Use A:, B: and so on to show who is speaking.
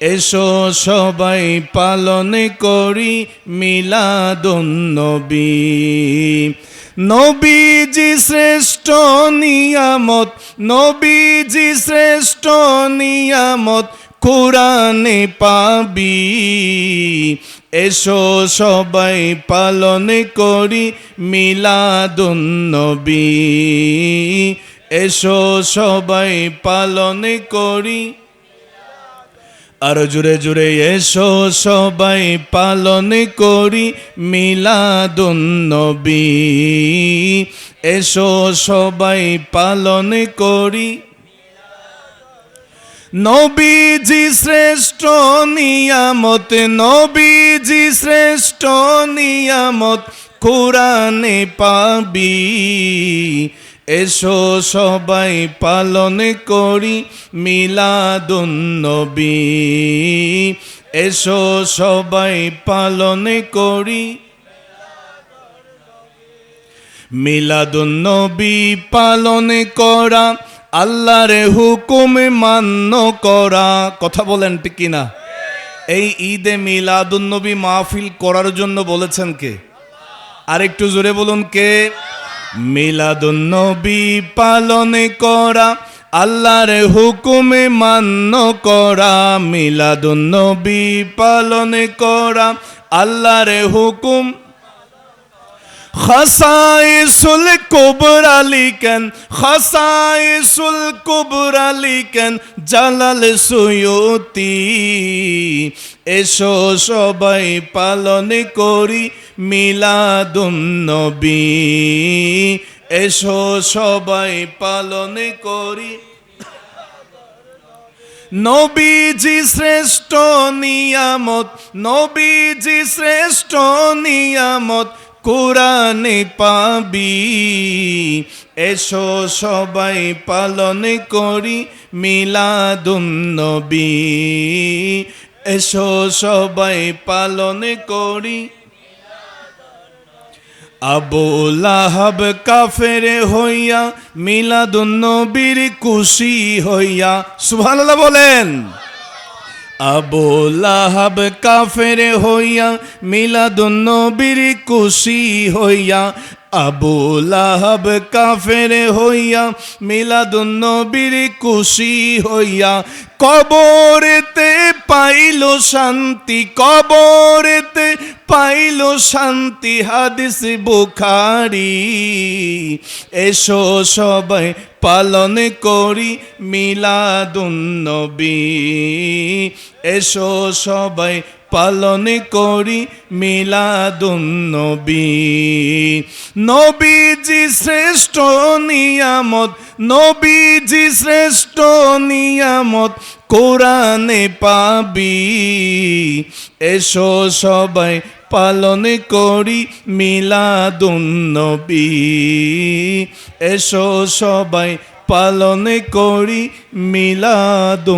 A: এসো সবাই পালন করি মিলাদুন্নবী নবীজি শ্রেষ্ঠ নিয়ামত, নবীজি শ্রেষ্ঠ নিয়ামত কোরআনে পাবি। এসো সবাই পালন করি মিলাদুন্নবী এসো সবাই পালন করি আরও জুড়ে জুড়ে এসো সবাই পালন করি মিলাদুন্নবী এসো সবাই পালন করি। নবীজি শ্রেষ্ঠ নিয়ামত, নবীজি শ্রেষ্ঠ নিয়ামত কোরআনে পাবি। এসো সবাই পালন করি মিলাদুন্নবী এসো সবাই পালন করি মিলাদুন্নবী পালন করা, আল্লাহর হুকুম মান্য করা। কথা বলেন ঠিক কিনা? এই ঈদে মিলাদুন্নবী মাহফিল করার জন্য বলেছেন কে? আরেকটু জোরে বলুন কে? মিলাদুন্নবী পালন করা, আল্লাহর হুকুমে মান্য করা, মিলাদুন্নবী পালন করা, আল্লাহর হুকুম, খাসাইসুল কুবরা লিখেন, খাসাইসুল কুবরা লিখেন, জালাল সুয়ুতি। এসো সবাই পালন করি মিলাদুন্নবী এসো সবাই পালন করি। নবীজি শ্রেষ্ঠ নিয়ামত, নবীজি শ্রেষ্ঠ নিয়ামত কোরআনে পাবি। এসো সবাই পালন করি মিলাদুন্নবী এসো সবাই পালন করি আবু লাহাব কাফের হইয়া মিলাদুন্নবীর খুশি হইয়া। সুবহানাল্লাহ বলেন। আবু লাহাব কাফের হইয়া মিলাদুন্নবীর খুশি হইয়া আবু লাহাব কাফের হইয়া, মিলাদুন্নবীর খুশি হইয়া, কবরেতে পাইল শান্তি, কবরেতে পাইল শান্তি, হাদিস বুখারি। এসো সবাই পালন করি মিলাদুন্নবী। এসো সবাই পালন করি মিলাদুন্নবী নবীজি শ্রেষ্ঠ নিয়ামত, নবীজি শ্রেষ্ঠ নিয়ামত কোরআনে পাবি। এসো সবাই পালন করি মিলাদুন্নবী এসো সবাই পালন করি মিলাদুন্নবী